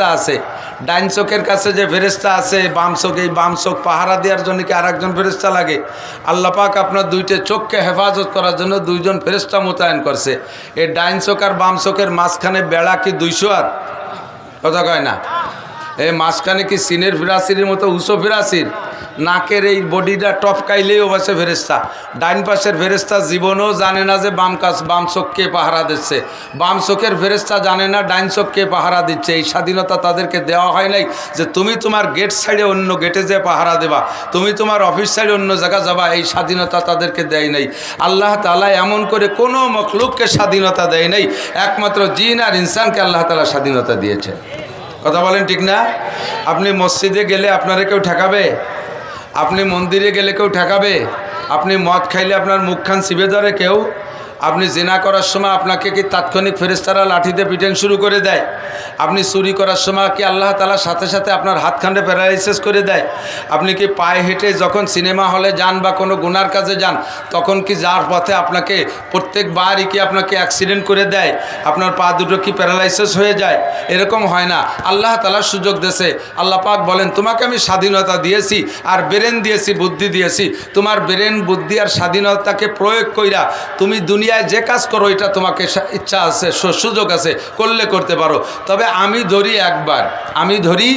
ফেরেস্তা আছে। ডাইন চোখের কাছে যে ফেরেস্তা আছে, বাম চোখ, এই বাম চোখ পাহারা দেওয়ার জন্য কি আরেকজন ফেরেস্তা লাগে? আল্লাহ পাক আপনার দুইটা চোখকে হেফাজত করার জন্য দুইজন ফেরেস্তা মোতায়েন করছে। এই ডাইন চোখ আর বাম চোখের মাঝখানে বেড়া কি দুইশো আর? কথা কয় না। এই মাঝখানে কি সিনের ফিরাসির মতো উঁচু ফিরাসির? নাকের এই বডিটা টপকাইলেই ও পাশে ফেরেস্তা ডাইন পাশের ফেরেস্তা জীবনও জানে না যে বাম কাজ বাম চোখকে পাহারা দিচ্ছে। বাম চোখের ফেরেস্তা জানে না, ডাইন চোখকে পাহারা দিচ্ছে। এই স্বাধীনতা তাদেরকে দেওয়া হয় নাই যে তুমি তোমার গেট সাইডে অন্য গেটে যে পাহারা দেবা, তুমি তোমার অফিস সাইডে অন্য জায়গা যাবা। এই স্বাধীনতা তাদেরকে দেয় নাই। আল্লাহ তালা এমন করে কোনো মখলুককে স্বাধীনতা দেয় নাই। একমাত্র জিন আর ইনসানকে আল্লাহ তালা স্বাধীনতা দিয়েছে। কথা বলেন ঠিক না? আপনি মসজিদে গেলে আপনারা কেউ ঠেকাবে? আপনি মন্দিরে গেলে কেউ ঠেকাবে? আপনি মদ খাইলে আপনার মুখখান শিবে ধরে কেউ? আপনি জেনা করার সময় আপনাকে কি তাৎক্ষণিক ফেরেস্তারা লাঠিতে পিটেন শুরু করে দেয়? আপনি চুরি করার সময় কি আল্লাহ তালার সাথে সাথে আপনার হাতখান্ডে প্যারালাইসিস করে দেয়? আপনি কি পায়ে হেঁটে যখন সিনেমা হলে যান বা কোনো গুনার কাজে যান, তখন কি যার পথে আপনাকে প্রত্যেকবারই কি আপনাকে অ্যাক্সিডেন্ট করে দেয়? আপনার পা দুটো কি প্যারালাইসিস হয়ে যায়? এরকম হয় না। আল্লাহ তালার সুযোগ দেশে। আল্লাহ পাক বলেন, তোমাকে আমি স্বাধীনতা দিয়েছি আর ব্রেন দিয়েছি, বুদ্ধি দিয়েছি। তোমার ব্রেন, বুদ্ধি আর স্বাধীনতাকে প্রয়োগ কইরা তুমি দুনিয়ায় যে কাজ করো, এটা তোমাকে ইচ্ছা আছে সুযোগ আছে, করলে করতে পারো। তবে আমি ধরি একবার, আমি ধরি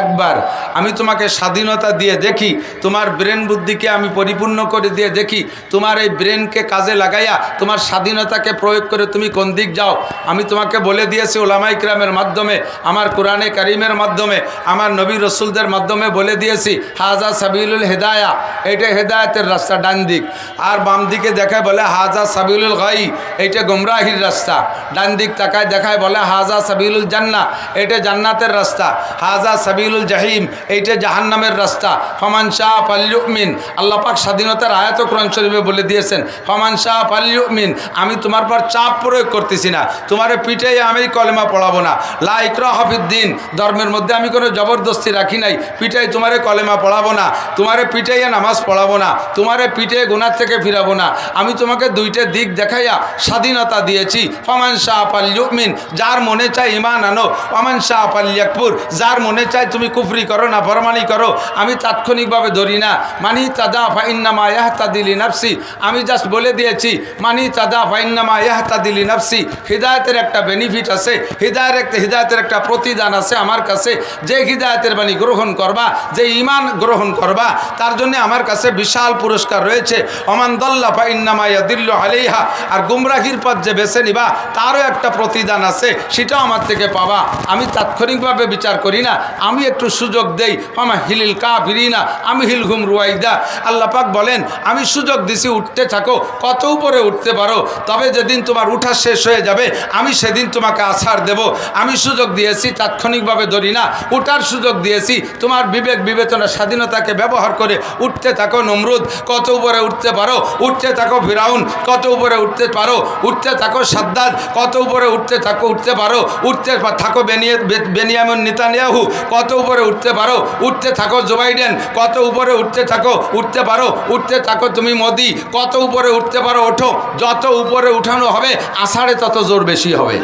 একবার। আমি তোমাকে স্বাধীনতা দিয়ে দেখি, তোমার ব্রেন বুদ্ধিকে আমি পরিপূর্ণ করে দিয়ে দেখি, তোমার এই ব্রেনকে কাজে লাগাইয়া, তোমার স্বাধীনতাকে প্রয়োগ করে তুমি কোন দিক যাও। আমি তোমাকে বলে দিয়েছি ওলামাই ক্রামের মাধ্যমে, আমার কোরআনে কারিমের মাধ্যমে, আমার নবী রসুলদের মাধ্যমে বলে দিয়েছি, হাজা সাবিলুল হেদায়া। এটা হেদায়তের রাস্তা, ডান দিক। আর বাম দিকে দেখায় বলে, হাজা সাবিলুল গাই এইটা গুমরাহির রাস্তা। ডান দিক তাকায় দেখায় বলে, হাজা সাবিলুল জান্না এটা জান্নাতের রাস্তা। হাজা সাবিলুল জাহিম, এইটা জাহান্নামের রাস্তা। ফমান শাহ পাল্লুমিন আল্লাহ পাক স্বাধীনতার আয়াত কোরআন শরীফে বলে দিয়েছেন, ফমান শাহ পাল্লুমিন আমি তোমার পর চাপ প্রয়োগ করতেছি না। তোমার পিঠে আমি কলেমা পড়াবো না। লা ইকরা হফিদ্দিন ধর্মের মধ্যে আমি কোনো জবরদস্তি রাখি নাই। পিঠাই তোমারে কলেমা পড়াবো না। তোমারে পিঠাইয়া নামাজ পড়াবো না। তোমারে পিঠে গুনার থেকে ফিরাবো না। আমি তোমাকে দুইটা দিক দেখাইয়া স্বাধীনতা দিয়েছি। ফমান শাহ পাল্লুমিন যার মনে চায় ইমান আনো। ফমান শাহ পাল্লিয়াকপুর যার মনে চায় তুমি কুফরি করো না, ফরমানি করো। আমি তাৎক্ষণিকভাবে ধরি না। মানি তাদা ফাইন্নামা ইয়াহতা দিলি নাফসি আমি জাস্ট বলে দিয়েছি, মানি তাদা ফাইন্নামা ইয়াহতা দিলি নাফসি হৃদায়তের একটা বেনিফিট আছে, হৃদায়ের একটা হৃদায়তের একটা প্রতিদান আছে আমার কাছে। যে হৃদায়তের বাণী গ্রহণ করবা, যে ইমান গ্রহণ করবা, তার জন্য আমার কাছে বিশাল পুরস্কার রয়েছে। অমান দল্লা ফাইন্নামা ইয়াদিল্ল আলাইহা আর গুমরাহির পথ যে বেছে নিবা, তারও একটা প্রতিদান আছে সেটাও আমার থেকে পাবা। আমি তাৎক্ষণিকভাবে বিচার করি না, আমি একটু সুযোগ দেই। আমা হিলিল কা না আমি হিল ঘুম রুয়াইদা। আল্লাহ পাক বলেন, আমি সুযোগ দিছি, উঠতে থাকো, কত উপরে উঠতে পারো, তবে যেদিন তোমার উঠা শেষ হয়ে যাবে, আমি সেদিন তোমাকে আছাড় দেব। আমি সুযোগ দিয়েছি, তাৎক্ষণিকভাবে ধরি না, উঠার সুযোগ দিয়েছি, তোমার বিবেক বিবেচনা, স্বাধীনতাকে ব্যবহার করে উঠতে থাকো, নমরুদ, কত উপরে উঠতে পারো, উঠতে থাকো ফিরাউন, কত উপরে উঠতে পারো, উঠতে থাকো সাদ্দাদ কত উপরে উঠতে থাকো, উঠতে পারো, উঠতে থাকো বেনিয়ে বেনিয়ামিন নিতানিয়াহু, কত উপরে উঠতে পারো, উঠতে থাকো জো বাইডেন, কত উপরে উঠতে থাকো, উঠতে পারো, উঠতে থাকো তুমি মোদি, কত উপরে উঠতে পারো ওঠো, যত উপরে উঠানো হবে, আষাঢ়ে তত জোর বেশি হবে।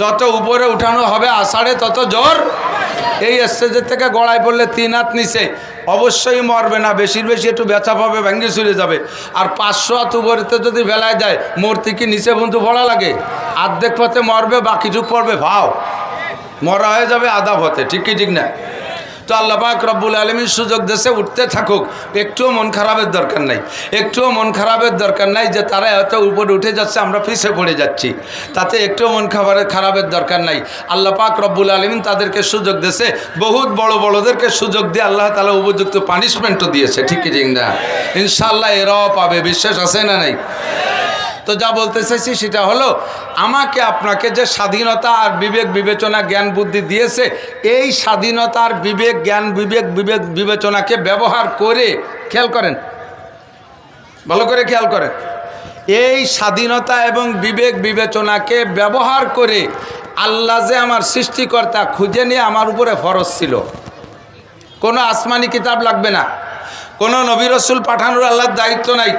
যত উপরে উঠানো হবে, আষাঢ়ে তত জোর এই স্টেজের থেকে গড়ায় পড়লে তিন হাত নিচে। অবশ্যই মরবে না, বেশির বেশি একটু ব্যথা পাবে, ভেঙে চলে যাবে। আর পাঁচশো হাত উপরেতে যদি বেলায় দেয় মূর্তি কি নিচে বন্ধু ভরা লাগে? আর্ধেক পথে মরবে, বাকিটুক পড়বে, ভাও। মরা হয়ে যাবে আধা পথে ঠিক কি ঠিক না। তো আল্লাহ পাক রব্বুল আলমীর সুযোগ দেশে উঠতে থাকুক। একটুও মন খারাপের দরকার নাই। একটুও মন খারাপের দরকার নাই যে তারা এত উপরে উঠে যাচ্ছে, আমরা পিছিয়ে পড়ে যাচ্ছি। তাতে একটুও মন খাবারের খারাপের দরকার নাই। আল্লাহ পাক রব্বুল আলমিন তাদেরকে সুযোগ দেশে বহুত বড় বড়দেরকে সুযোগ দিয়ে আল্লাহ তালা উপযুক্ত পানিশমেন্টও দিয়েছে। ঠিক না? ইনশাল্লাহ এরাও পাবে। বিশ্বাস আছে না নাই? তো যা বলতে চাইছি সেটা হলো, আমাকে আপনাকে যে স্বাধীনতা আর বিবেক বিবেচনা জ্ঞান বুদ্ধি দিয়েছে, এই স্বাধীনতা আর বিবেক জ্ঞান বিবেক বিবেক বিবেচনাকে ব্যবহার করে খেয়াল করেন। ভালো করে খেয়াল করেন। এই স্বাধীনতা এবং বিবেক বিবেচনাকে ব্যবহার করে আল্লাহ যে আমার সৃষ্টিকর্তা খুঁজে নিয়ে আমার উপরে ফরজ ছিল। কোনো আসমানি কিতাব লাগবে না। কোনো নবী রসুল পাঠানোর আল্লাহর দায়িত্ব নাই।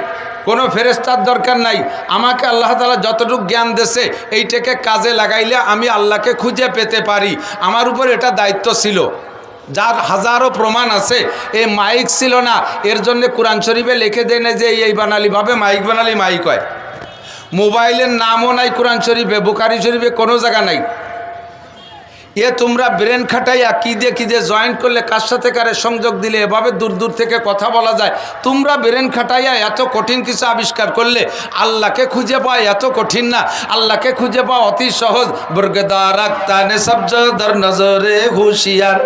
কোনো ফেরেস্তার দরকার নাই। আমাকে আল্লাহ তালা যতটুকু জ্ঞান দেশে এইটাকে কাজে লাগাইলে আমি আল্লাহকে খুঁজে পেতে পারি। আমার উপর এটা দায়িত্ব ছিল। যার হাজারো প্রমাণ আছে, এ মাইক ছিল না। এর জন্য কোরআন শরীফে লিখে দেয় না যে এই বানালিভাবে মাইক বানালি মাইক হয়। মোবাইলের নামও নাই কোরআন শরীফে, বুখারি শরীফে কোনো জায়গা নাই। এ তোমরা ব্রেন খাটাইয়া কী দিয়ে কী দিয়ে জয়েন করলে, কার সাথে কারে সংযোগ দিলে, এভাবে দূর দূর থেকে কথা বলা যায়। তোমরা ব্রেন খাটাইয়া এত কঠিন কিছু আবিষ্কার করলে, আল্লাহকে খুঁজে পাওয়া এত কঠিন না। আল্লাহকে খুঁজে পাওয়া অতি সহজ। বর্গেদার আক্তানে সবজদার নজরে হুশিয়ার।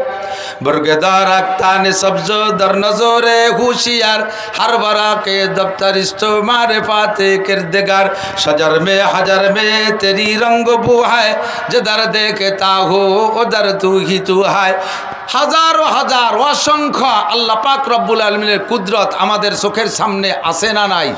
বর্গেদার আক্তানে সবজদার নজরে হুশিয়ার। হর বরা কে দপ্তর মারে পাতে কিরদেগার। সজর মে হাজার মে তেরি রঙ্গ বুহায়। যে দর দেখতা হো ওদার তুহি তুহায় হাজার হাজার অসংখ্য আল্লাহ পাক রব্বুল আলমিনের কুদরত আমাদের চোখের সামনে আসে না নাই?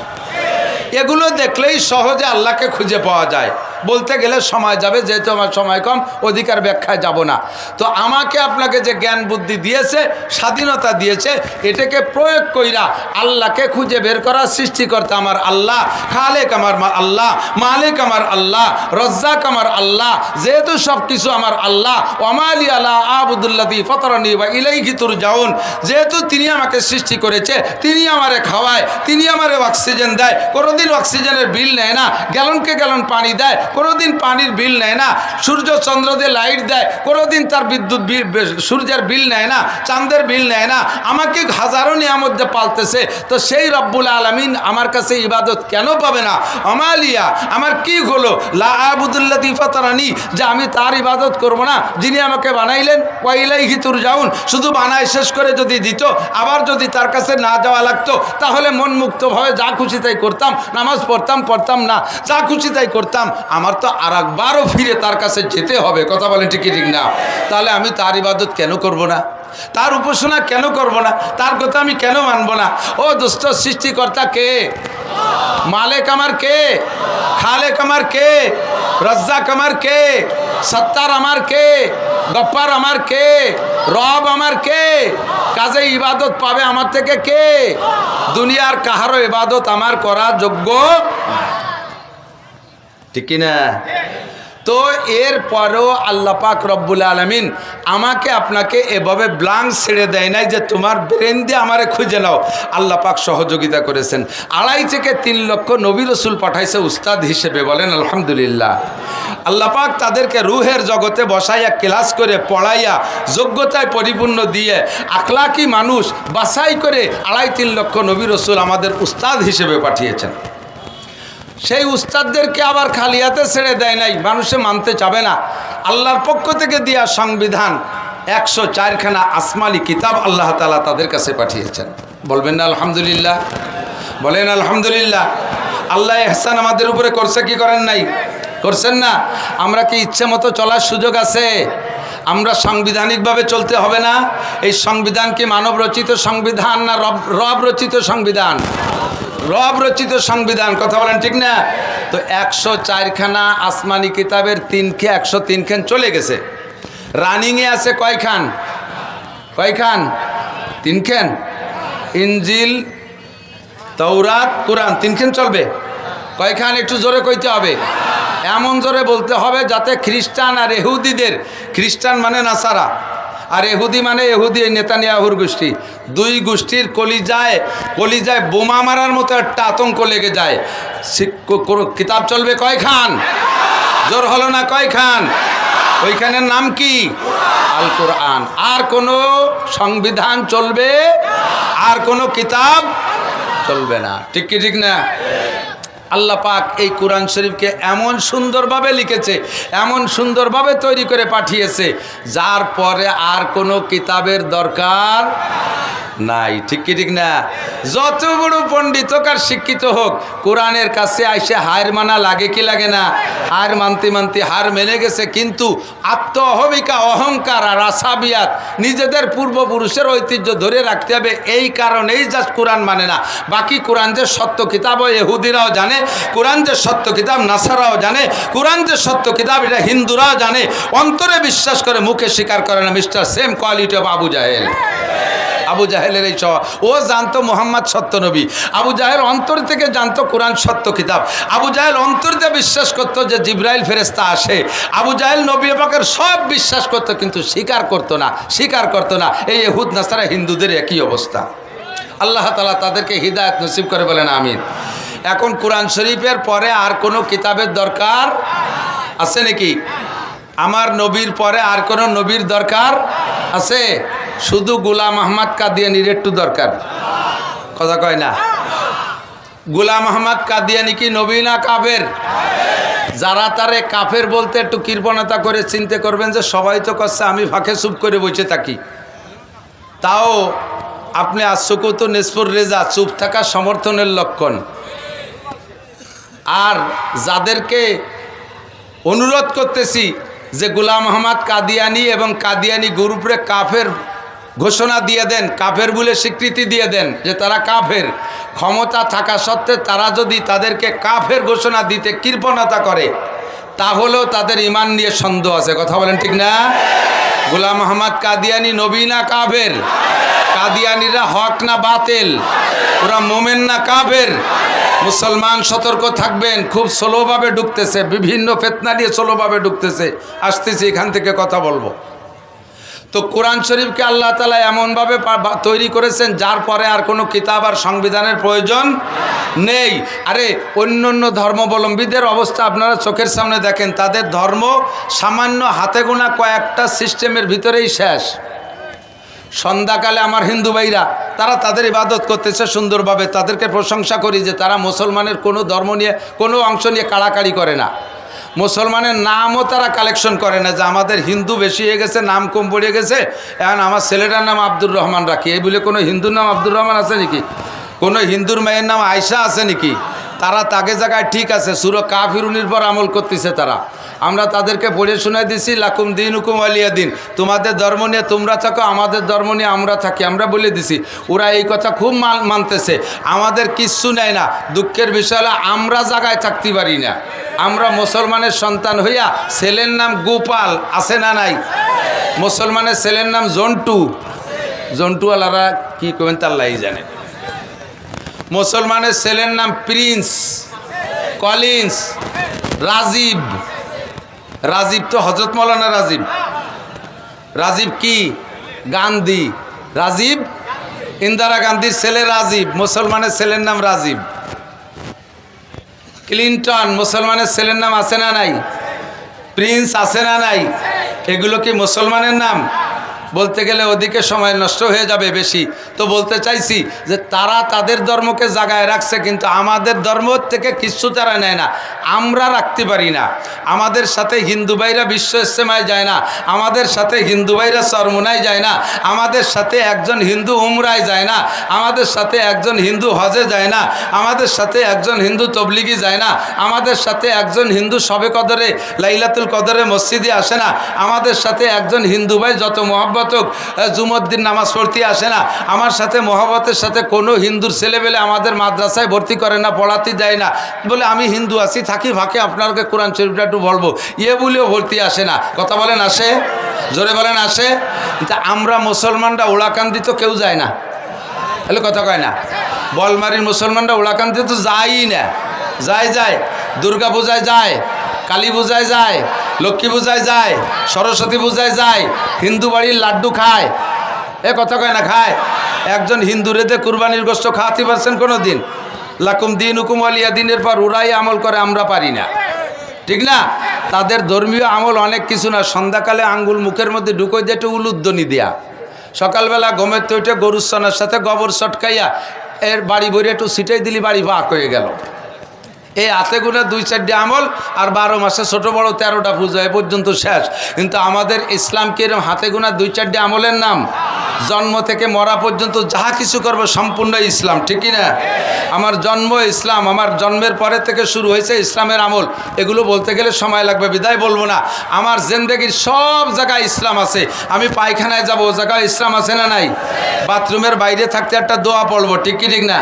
এগুলো দেখলেই সহজে আল্লাহকে খুঁজে পাওয়া যায়। বলতে গেলে সময় যাবে, যেহেতু আমার সময় কম, অধিকার ব্যাখ্যায় যাব না। তো আমাকে আপনাকে যে জ্ঞান বুদ্ধি দিয়েছে, স্বাধীনতা দিয়েছে, এটাকে প্রয়োগ কইরা আল্লাহকে খুঁজে বের করার সৃষ্টিকর্তা আমার আল্লাহ, খালেক আমার আল্লাহ, মালিক আমার আল্লাহ, রজ্জাক আমার আল্লাহ, যেহেতু সব কিছু আমার আল্লাহ ওমালি আল্লাহ আবুদুল্লাদি ফতরনি বা ইলাই ঘিতুর যাউন যেহেতু তিনি আমাকে সৃষ্টি করেছে, তিনি আমারে খাওয়ায়, তিনি আমারে অক্সিজেন দেয়, কোনোদিন অক্সিজেনের বিল নেয় না, গ্যালনকে গ্যালন পানি দেয় কোনোদিন পানির বিল নেয় না, সূর্য চন্দ্র দিয়ে লাইট দেয়, কোনোদিন তার বিদ্যুৎ বিল সূর্যের বিল নেয় না, চাঁদের বিল নেয় না, আমাকে হাজারো নিয়ামত দিয়ে পালতেছে, তো সেই রব্বুল আলমিন আমার কাছে ইবাদত কেন পাবে না? আমালিয়া, আমার কি হলো? লা আবুদুল্লা তিফাতারানি যে আমি তার ইবাদত করব না, যিনি আমাকে বানাইলেন কয়লাই হিতুর যাউন শুধু বানায় শেষ করে যদি দিত, আবার যদি তার কাছে না যাওয়া লাগতো, তাহলে মন মুক্তভাবে যা খুশি তাই করতাম, নামাজ পড়তাম পড়তাম না, যা খুশি তাই করতাম আমার তো আর একবারও ফিরে তার কাছে যেতে হবে, কথা বলেন ঠিকই ঠিক না? তাহলে আমি তার ইবাদত কেন করব না? তার উপাসনা কেন করব না? তার কথা আমি কেন মানব না? ও দুষ্ট সৃষ্টিকর্তা কে? মালেক আমার কে? খালেক আমার কে? রজ্জাক আমার কে? সত্তার আমার কে? গপ্পার আমার কে? রব আমার কে? কাজে ইবাদত পাবে আমার থেকে কে? দুনিয়ার কাহারও ইবাদত আমার করা যোগ্য ঠিক না তো এর পরেও আল্লাহ পাক রব্বুল আলমিন আমাকে আপনাকে এভাবে ব্লাঙ্ক ছেড়ে দেয় নাই যে তোমার ব্রেন দিয়ে আমারে খুঁজে নাও। আল্লাহ পাক সহযোগিতা করেছেন। আড়াই থেকে তিন লক্ষ নবী রসুল পাঠাইছে উস্তাদ হিসেবে বলেন, আলহামদুলিল্লাহ। আল্লাহ পাক তাদেরকে রুহের জগতে বসাইয়া ক্লাস করে পড়াইয়া যোগ্যতায় পরিপূর্ণ দিয়ে আখলাকি মানুষ বাছাই করে আড়াই তিন লক্ষ নবী রসুল আমাদের উস্তাদ হিসেবে পাঠিয়েছেন। সেই উস্তাদদেরকে আবার খালিয়াতে ছেড়ে দেয় নাই, মানুষে মানতে চাবে না। আল্লাহর পক্ষ থেকে দেওয়া সংবিধান একশো চারখানা আসমালি কিতাব আল্লাহ তালা তাদের কাছে পাঠিয়েছেন। বলবেন না, আলহামদুলিল্লাহ? বলেন, আলহামদুলিল্লাহ। আল্লাহ এহসান আমাদের উপরে করছে কি করেন নাই? করছেন না? আমরা কি ইচ্ছে মতো চলার সুযোগ আছে? আমরা সাংবিধানিকভাবে চলতে হবে না? এই সংবিধান কি মানব রচিত সংবিধান না রব রব রচিত সংবিধান? রব রচিত সংবিধান, কথা বলেন ঠিক না? তো একশো চারখানা আসমানি কিতাবের তিনখে একশো তিনখান চলে গেছে। রানিংয়ে আছে কয়খান কয়খান তিনখান ইঞ্জিল তৌরাত কোরআন তিনখান চলবে। কয়খান একটু জোরে কইতে হবে। এমন জোরে বলতে হবে যাতে খ্রিস্টান আর এহুদিদের, খ্রিস্টান মানে নাসারা। আর এহুদি মানে এহুদি, এই নেতানিয়াহুর গোষ্ঠী। দুই গোষ্ঠীর কলিজায় কলিজায় বোমা মারার মতো একটা আতঙ্ক লেগে যায়। কিতাব চলবে কয় খান? জোর হলো না কয় খান? ওইখানের নাম কি? আল কোরআন। আর কোনো সংবিধান চলবে? আর কোনো কিতাব চলবে না। ঠিক কি ঠিক না? আল্লাহ পাক এই কোরআন শরীফকে এমন সুন্দরভাবে লিখেছে, এমন সুন্দরভাবে তৈরি করে পাঠিয়েছে, যার পরে আর কোনো কিতাবের দরকার নাই, ঠিক কি, ঠিক না? যত বড় পণ্ডিত হোক আর শিক্ষিত হোক, কোরআনের কাছে আইসে হার মানা লাগে কি লাগে না? হার মানতে মানতে হার মেনে গেছে, কিন্তু আত্ম অহমিকা অহংকার আর আসাবিয়াত নিজেদের পূর্বপুরুষের ঐতিহ্য ধরে রাখতে হবে, এই কারণেই জাস্ট কোরআন মানে না। বাকি কোরআন যে সত্য কিতাব, ও এহুদিরাও জানে, কোরআন যে সত্য কিতাব, নাসারাও জানে, কোরআন যে সত্য কিতাব, এটা হিন্দুরাও জানে, অন্তরে বিশ্বাস করে, মুখে স্বীকার করে না, mister same quality of Abu Jahl. Abu জাহেলের এই স্বভাব ও জানতো মোহাম্মদ সত্য নবী। আবু জাহেল অন্তর থেকে জানতো কোরআন সত্য কিতাব। আবু জাহেল অন্তর দিয়ে বিশ্বাস করতো যে জিব্রাইল ফেরেস্তা আসে। আবু জাহেল নবী পাকের সব বিশ্বাস করতো, কিন্তু স্বীকার করতো না, স্বীকার করতো না। এই এহুদ নাসারা, হিন্দুদের একই অবস্থা। আল্লাহ তালা তাদেরকে হৃদায়ত নসিব করে বলেন, আমিন। এখন কোরআন শরীফের পরে আর কোনো কিতাবের দরকার আছে নাকি? আমার নবীর পরে আর কোনো নবীর দরকার আছে? শুধু গুলাম আহমদ কাদিয়ানির একটু দরকার। কথা কয় না। গুলাম আহমদ কাদিয়ানি কি নবী না কাফের? যারা তারে কাফের বলতে একটু কৃপণতা করে চিন্তা করবেন যে সবাই তো করছে, আমি ফাঁকে চুপ করে বসে থাকি। তাও আপনি আশ্বকত নেসপুর রেজা, চুপ থাকা সমর্থনের লক্ষণ। আর যাদেরকে অনুরোধ করতেছি যে গুলাম মোহাম্মদ কাদিয়ানি এবং কাদিয়ানি গ্রুপরে কাফের ঘোষণা দিয়ে দেন, কাফের বলে স্বীকৃতি দিয়ে দেন যে তারা কাফের। ক্ষমতা থাকা সত্ত্বে তারা যদি তাদেরকে কাফের ঘোষণা দিতে কৃপণতা করে, তাহলেও তাদের ইমান নিয়ে সন্দেহ আছে। কথা বলেন ঠিক না? গোলাম মোহাম্মদ কাদিয়ানি নবী না কাফের? কাদিয়ানিরা হক না বাতেল? ওরা মোমেন না কাফের? মুসলমান সতর্ক থাকবেন, খুব স্লোভাবে ঢুকতেছে, বিভিন্ন ফেতনা নিয়ে স্লোভাবে ঢুকতেছে। আসতেছি, এখান থেকে কথা বলব। তো কোরআন শরীফকে আল্লাহ তালা এমনভাবে তৈরি করেছেন, যার পরে আর কোনো কিতাব আর সংবিধানের প্রয়োজন নেই। আরে অন্য অন্য ধর্মাবলম্বীদের অবস্থা আপনারা চোখের সামনে দেখেন, তাদের ধর্ম সামান্য হাতে গোনা কয়েকটা সিস্টেমের ভিতরেই শেষ। সন্ধ্যাকালে আমার হিন্দু ভাইরা, তারা তাদের ইবাদত করতেছে সুন্দরভাবে। তাদেরকে প্রশংসা করি যে তারা মুসলমানের কোনো ধর্ম নিয়ে, কোনো অংশ নিয়ে কাড়াকাড়ি করে না। মুসলমানের নামও তারা কালেকশন করে না যে আমাদের হিন্দু বেশি হয়ে গেছে, নাম কম পড়ে গেছে। এখন আমার ছেলেটার নাম আব্দুর রহমান রাখি। এই বলে কোনো হিন্দুর নাম আব্দুর রহমান আছে নাকি? কোনো হিন্দুর মেয়ের নাম আয়সা আছে নাকি? তারা তাকে জায়গায় ঠিক আছে, সুর কাফিরুনির পর আমল করতেছে তারা। আমরা তাদেরকে পড়ে শোনাই দিছি, লাকুম দিন হুকুম আলিয়া দিন। তোমাদের ধর্ম নিয়ে তোমরা থাকো, আমাদের ধর্ম নিয়ে আমরা থাকি। আমরা বলে দিছি, ওরা এই কথা খুব মান মানতেছে। আমাদের কিচ্ছু নেয় না। দুঃখের বিষয় হলো, আমরা জায়গায় থাকতে পারি না। আমরা মুসলমানের সন্তান হইয়া ছেলের নাম গোপাল, আছে না নাই? মুসলমানের ছেলের নাম জন্টু। জন্টুওয়ালারা কি করবেন তাল্লাই জানে। মুসলমানের ছেলের নাম প্রিন্স, কলিন্স, রাজীব। রাজীব তো হজরত মৌলানা রাজীব। রাজীব কি? গান্ধী। রাজীব? ইন্দিরা গান্ধীর ছেলে রাজীব, মুসলমানের ছেলের নাম রাজীব। ক্লিন্টন, মুসলমানের ছেলের নাম আছে না নাই? প্রিন্স আছে না নাই? এগুলো কি মুসলমানের নাম? বলতে গেলে ওদিকে সময় নষ্ট হয়ে যাবে বেশি। তো বলতে চাইছি যে তারা তাদের ধর্মকে জাগায় রাখছে, কিন্তু আমাদের ধর্ম থেকে কিচ্ছু তারা নেয় না। আমরা রাখতে পারি না। আমাদের সাথে হিন্দু ভাইরা বিশ্ব ইস্তেমায় যায় না। আমাদের সাথে হিন্দু ভাইরা চরমোনায় যায় না। আমাদের সাথে একজন হিন্দু উমরায় যায় না। আমাদের সাথে একজন হিন্দু হজে যায় না। আমাদের সাথে একজন হিন্দু তবলিগি যায় না। আমাদের সাথে একজন হিন্দু সবে কদরে, লাইলাতুল কদরে মসজিদে আসে না। আমাদের সাথে একজন হিন্দু ভাই যত মহব্বত হোক জুমদ্দিন নামাজ পড়তে আসে না। আমার সাথে মহব্বতের সাথে কোনো হিন্দুর ছেলেবেলে আমাদের মাদ্রাসায় ভর্তি করে না, পড়াতে যায় না। বলে, আমি হিন্দু আছি, থাকি ফাঁকে, আপনাকে কোরআন শরীফটা একটু বলব। ইয়ে বলেও ভর্তি আসে না। কথা বলেন, আসে? জোরে বলেন, আসে? আমরা মুসলমানরা ওড়াকান্দি তো কেউ যায় না। তাহলে কথা কয় না। বলমারির মুসলমানরা ওড়াকান্দি তো যায়ই না। যায় যায়। দুর্গা পূজায় যায়, কালী পূজায় যায় লক্ষ্মী পূজায় যায়, সরস্বতী পূজায় যায়, হিন্দু বাড়ির লাড্ডু খায়। এ কথা কয় না, খায়। একজন হিন্দু রেদে কুরবানির গোষ্ঠ খাওয়াতে পারছেন কোনো দিন লাকুম দিন হুকুম আলিয়া দিনের পর ওরাই আমল করে আমরা পারি না। ঠিক না? তাদের ধর্মীয় আমল অনেক কিছু না, সন্ধ্যাকালে আঙ্গুল মুখের মধ্যে ঢুকোই দিয়ে একটু উলুদ্দনি দেয়া। সকালবেলা গমের তো উঠে গরুর সনার সাথে গোবর সটকাইয়া এর বাড়ি বইরে একটু সিটাই দিলি, বাড়ি বাক হয়ে গেল। এই হাতে গুনে দুই চারটি আমল আর বারো মাসে ছোট বড় তেরোটা পুজো এ পর্যন্ত শেষ। কিন্তু আমাদের ইসলামকে এরম হাতে গোনা দুই চারটি আমলের নাম? জন্ম থেকে মরা পর্যন্ত যাহা কিছু করবে সম্পূর্ণ ইসলাম ঠিকই না? আমার জন্ম ইসলাম, আমার জন্মের পরে থেকে শুরু হয়েছে ইসলামের আমল। এগুলো বলতে গেলে সময় লাগবে, বিদায় বলব না। আমার জেন্দেগির সব জায়গায় ইসলাম আছে। আমি পায়খানায় যাব, ও জায়গায় ইসলাম আছে না নাই? বাথরুমের বাইরে থাকতে একটা দোয়া পড়ব, ঠিক কি, ঠিক না?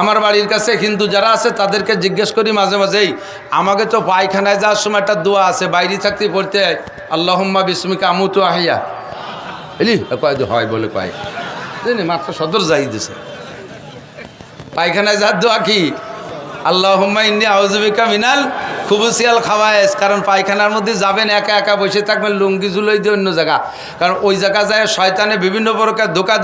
আমার বাড়ির কাছে হিন্দু যারা আছে, তাদেরকে জিজ্ঞেস করি মাঝে মাঝেই, আমাকে তো পায়খানায় যাওয়ার সময় একটা দোয়া আছে, বাইরে থাকতে পড়তে আল্লাহম্মা বিস্মিকা আমুতু আহিয়া। এলি কয় হয়, বলে কয়। জানি, মাত্র সদর যাই দিছে। পায়খানায় যার দোয়া কি? আল্লাহ ইন্নি আউজুবিকা মিনাল খুবুসিয়াল খাওয়ায়েস। কারণ পায়খানার মধ্যে যাবেন, একা একা বসে থাকবেন, লুঙ্গি জুলোই দিয়ে অন্য জায়গা। কারণ ওই জায়গা যায় শয়তানে বিভিন্ন প্রকার ধোকা